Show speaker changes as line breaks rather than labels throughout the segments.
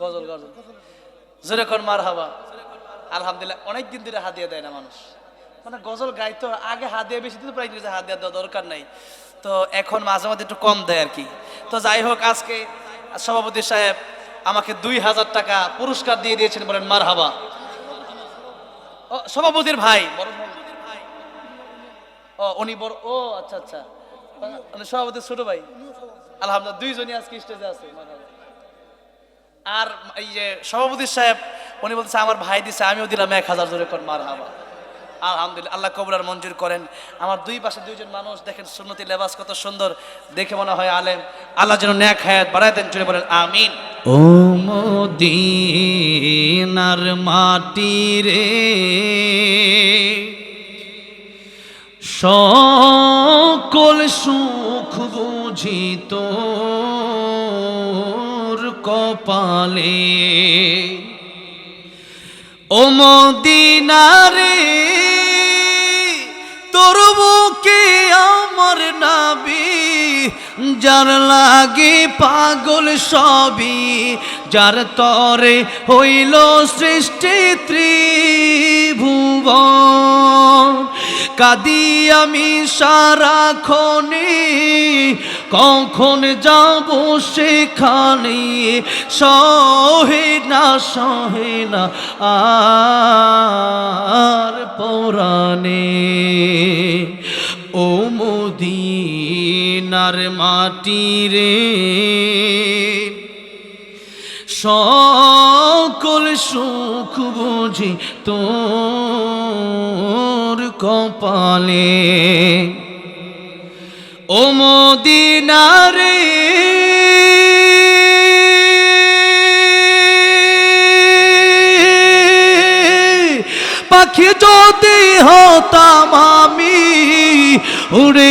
গজল গজল। জোরে কর মার হাবা আলহামদুলিল্লাহ অনেক দিন ধরে হাদিয়া দেয় না মানুষ। মানে গজল গাইতো আগে বেশি দিতে পারি যে হাদিয়া দেওয়া দরকার নাই। তো এখন মাঝে মাঝে একটু কম দেয় আর কি। তো যাই হোক, আজকে সভাপতি সাহেব আমাকে দুই হাজার টাকা পুরস্কার দিয়ে দিয়েছেন বলেন মার হাবা সভাপতির ভাই। ও, উনি বড় ও আচ্ছা আচ্ছা। মানে সভাপতির ছোট ভাই। আলহামদুলিল্লাহ, দুইজনই আজকে স্টেজে আছে আর এই যে সভাপতি সাহেব, উনি বলছে আমার ভাই দিছে, আমিও দিলাম এক হাজার জোরে কর মার হাবা আলহামদুলিল্লাহ, আল্লাহ কবুলার মঞ্জুর করেন। আমার দুই পাশে দুইজন মানুষ, দেখেন সুন্নতি লেবাস কত সুন্দর, দেখে মনে হয় আলেম। আল্লাহ যেন ন্যাক হায়াত বাড়ায় দেন জুড়ে বলেন, আমিন।
ও মদিনার মাটি রে, সকল সুখ বুঝি তোর কপালে। ও মদিনারে, তোর বুকে আমার নাবি, যার লাগে পাগল সবই, যার তরে হইল সৃষ্টি ত্রিভুবন। কাদি আমি সারাক্ষণে, কখন যাব সেখানে? সহে না সহে না, আর পরাণে। ও মদিনার মাটি রে, সকল সুখ বুঝি তোর কপালে। ও মদিনারে পাখি যদি হতাম আমি উড়ে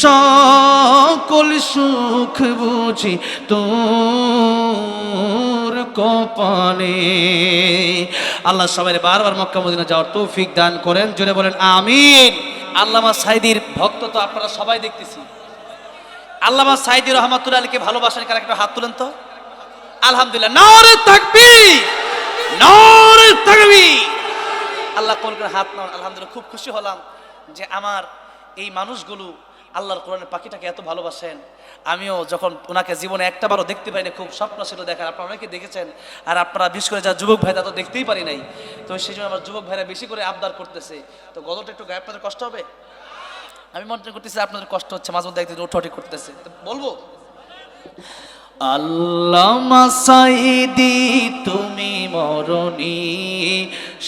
সকল সুখ বুঝি তোর কপালে। আল্লাহ সবাই বারবার মক্কা মদিনা যাওয়ার তৌফিক দান করেন। জোরে বলেন, আমিন। আল্লামা সাইদির ভক্ত তো আপনারা সবাই দেখতেছি। আল্লামা সাইদি রহমাতুল আলীকে ভালোবাসেন, কারা একটা হাত তুলেন তো? আলহামদুলিল্লাহ। নরে থাকবি নরে থাকবি আল্লাহ কোন হাত নাও। আলহামদুলিল্লাহ, খুব খুশি হলাম যে আমার এই মানুষগুলো আল্লাহর কোরআনের পাখিটাকে এত ভালোবাসেন। আমিও যখন ওনাকে জীবনে একটাবারও দেখতে পাইনি, খুব স্বপ্ন ছিল দেখার। আপনারা অনেকে দেখেছেন, আর আপনারা, বিশেষ করে যা যুবক ভাই তা তো দেখতেই পারি নাই। তো সেই জন্য আমার যুবক ভাইরা বেশি করে আবদার করতেছে। তো গদলটা একটু গায়ে আপনাদের কষ্ট হবে? আমি মনে করতেছি আপনাদের কষ্ট হচ্ছে, মাঝে মধ্যে একদিন উঠোটি করতেছে। তো বলব? আল্লামা সাইদি তুমি মরণি,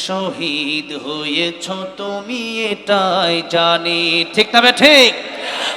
শহীদ হয়েছ, তুমি এটাই জানি। ঠিক না ঠিক?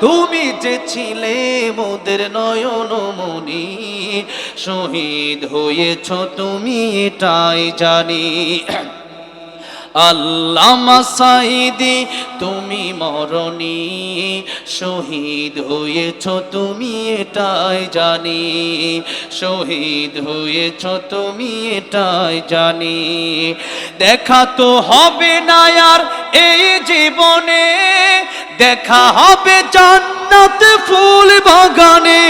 তুমি যে ছিলে মোদের নয়ন মনি শহীদ হয়েছ তুমি এটাই জানি। আল্লামা সাইদি, তুমি মরণি, শহীদ হয়েছ তুমি এটাই জানি। শহীদ হয়েছ তুমি এটাই জানি। দেখা তো হবে না আর এই জীবনে দেখা হবে জান্নাত ফুল বাগানে।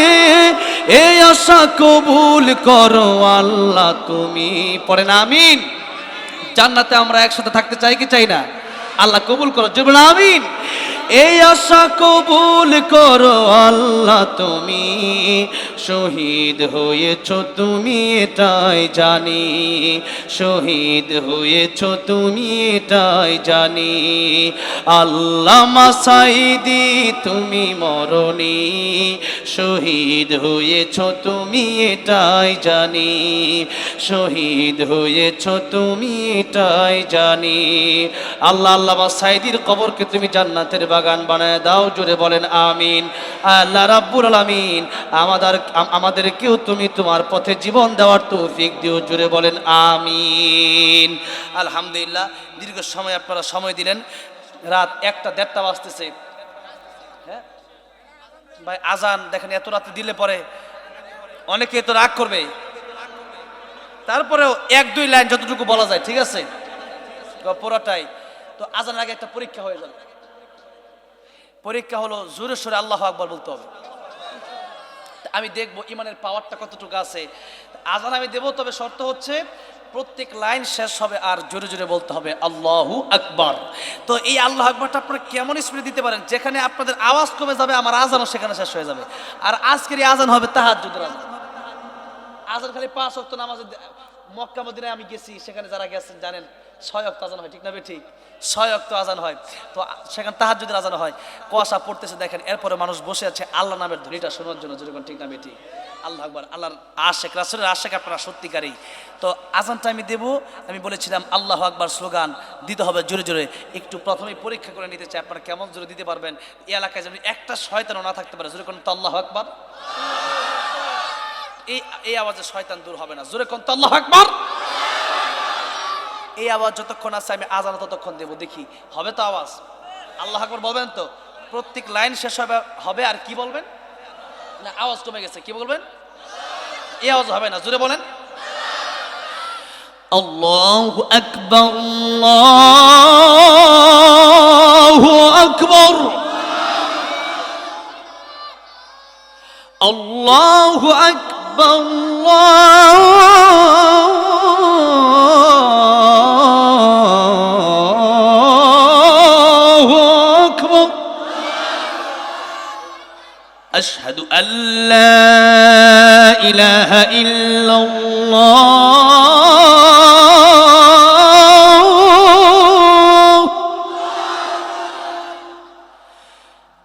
এ আশা কবুল করো আল্লাহ তুমি। পড়েন আমিন। জান্নাতে আমরা একসাথে থাকতে চাই কি চাই না? আল্লাহ কবুল করো। জুবলা আমিন। এই আশা কবুল করো আল্লাহ তুমি। শহীদ হয়েছ তুমি এটাই জানি। শহীদ হয়েছ তুমি এটাই জানি। আল্লাহ মাসাইদি তুমি মরণি। শহীদ হয়েছ তুমি এটাই জানি। শহীদ হয়েছ তুমি এটাই জানি। আল্লাহ আল্লাহ সাইদির কবরকে তুমি জান্নাতের বাগান বানায় দাও, জোরে বলেন আমিন। আল্লাহ রাব্বুল আলামিন, আমাদের, আমাদেরকেও তুমি তোমার পথে জীবন দেওয়ার তৌফিক দিও, জোরে বলেন আমিন। আলহামদুলিল্লাহ, দীর্ঘ সময় আপনারা সময় দিলেন। রাত একটা দেড়টা বাজতেছে। হ্যাঁ? ভাই, আজান দেখেন, এত রাতে দিলে পরে অনেকে তো রাগ করবে। তারপরেও এক, দুই লাইন যতটুকু বলা যায়, ঠিক আছে? পুরোটাই। তো আজানের আগে একটা পরীক্ষা হয়ে যাবে। পরীক্ষা হলো জোরে সোরে আল্লাহ আকবর বলতে হবে। আমি দেখব ইমানের পাওয়ারটা কতটুকু আছে। আজান আমি দেবো, তবে শর্ত হচ্ছে প্রত্যেক লাইন শেষ হবে আর জোরে জোরে বলতে হবে আল্লাহু আকবর। তো এই আল্লাহ আকবরটা আপনারা কেমন স্পিডে দিতে পারেন? যেখানে আপনাদের আওয়াজ কমে যাবে, আমার আজানও সেখানে শেষ হয়ে যাবে। আর আজকের এই আজান হবে তাহাজ্জুদের আজান। আজান খালি পাঁচ অক্ত নামাজে মক্কা মদিনায় আমি গেছি, সেখানে যারা গেছেন জানেন ছয় অক্ত আজান হয়, ঠিক না ঠিক। ছয় অক্ত আজান হয়। তো সেখানে তাহার যদি আজান হয়। কুয়াশা পড়তেছে, দেখেন। এরপরে মানুষ বসে আছে আল্লাহ নামের ধ্বনিটা শোনার জন্য, যেরকম ঠিক না ঠিক। আল্লাহ আকবর, আল্লাহর আশেক, রাসুলের আশেক আপনারা সত্যিকারী তো আজানটা আমি দেবো, আমি বলেছিলাম আল্লাহ আকবার স্লোগান, দিতে হবে জোরে জোরে। একটু প্রথমেই পরীক্ষা করে নিতে চাই, আপনারা কেমন জোরে দিতে পারবেন? এই এলাকায় যেন একটা শয়তানও না থাকতে পারে, জোরে কোন তো আল্লাহ আকবার? এই এই আওয়াজে শয়তান দূর হবে না, জোরে কোন তো আল্লাহ আকবার? এই আওয়াজ যতক্ষণ আছে, আমি আজান ততক্ষণ দেবো। দেখি, হবে তো আওয়াজ? আল্লাহ আকবর বলবেন তো, প্রত্যেক লাইন শেষ হবে হবে আর কি বলবেন? না, আওয়াজ কমে গেছে, কি বলবেন? এই আওয়াজ হবে না, জোরে বলেন। আল্লাহু আকবার আল্লাহু আকবার। আল্লাহু আকবার, আল্লাহু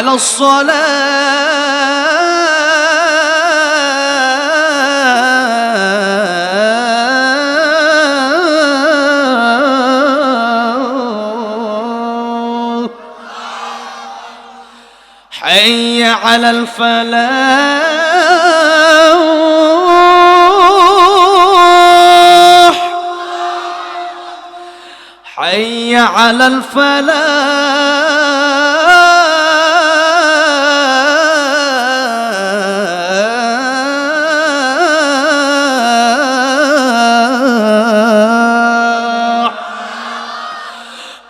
على الصلاة. حي على الفلاح. حي على الفلاح.